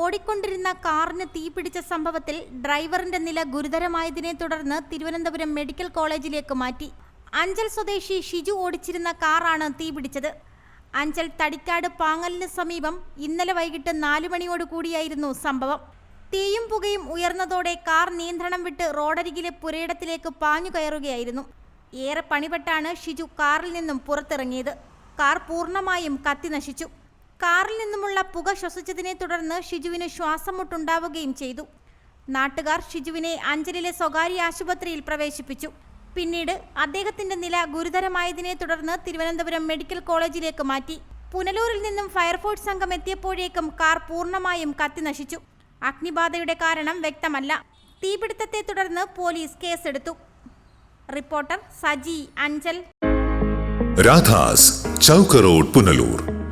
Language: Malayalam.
ഓടിക്കൊണ്ടിരുന്ന കാറിന് തീപിടിച്ച സംഭവത്തിൽ ഡ്രൈവറിന്റെ നില ഗുരുതരമായതിനെ തുടർന്ന് തിരുവനന്തപുരം മെഡിക്കൽ കോളേജിലേക്ക് മാറ്റി. അഞ്ചൽ സ്വദേശി ഷിജു ഓടിച്ചിരുന്ന കാറാണ് തീപിടിച്ചത് അഞ്ചൽ തടിക്കാട് പാങ്ങലിന് സമീപം ഇന്നലെ വൈകിട്ട് നാലു മണിയോട് കൂടിയായിരുന്നു സംഭവം. തീയും പുകയും ഉയർന്നതോടെ കാർ നിയന്ത്രണം വിട്ട് റോഡരികിലെ പുരയിടത്തിലേക്ക് പാഞ്ഞു കയറുകയായിരുന്നു. ഏറെ പണിപ്പെട്ടാണ് ഷിജു കാറിൽ നിന്നും പുറത്തിറങ്ങിയത്. കാർ പൂർണമായും കത്തി നശിച്ചു. കാറിൽ നിന്നുമുള്ള പുക ശ്വസിച്ചതിനെ തുടർന്ന് ഷിജുവിന് ശ്വാസം മുട്ടുണ്ടാവുകയും ചെയ്തു. നാട്ടുകാർ ഷിജുവിനെ അഞ്ചലിലെ സ്വകാര്യ ആശുപത്രിയിൽ പ്രവേശിപ്പിച്ചു. പിന്നീട് അദ്ദേഹത്തിന്റെ നില ഗുരുതരമായതിനെ തുടർന്ന് തിരുവനന്തപുരം മെഡിക്കൽ കോളേജിലേക്ക് മാറ്റി. പുനലൂരിൽ നിന്നും ഫയർഫോഴ്സ് സംഘം എത്തിയപ്പോഴേക്കും കാർ പൂർണമായും കത്തിനശിച്ചു അഗ്നിബാധയുടെ കാരണം വ്യക്തമല്ല. തീപിടുത്തത്തെ തുടർന്ന് പോലീസ് കേസെടുത്തു. റിപ്പോർട്ടർ സജി അഞ്ചൽ. രാധാസ് ചൗക്ക് റോഡ് പുനലൂർ.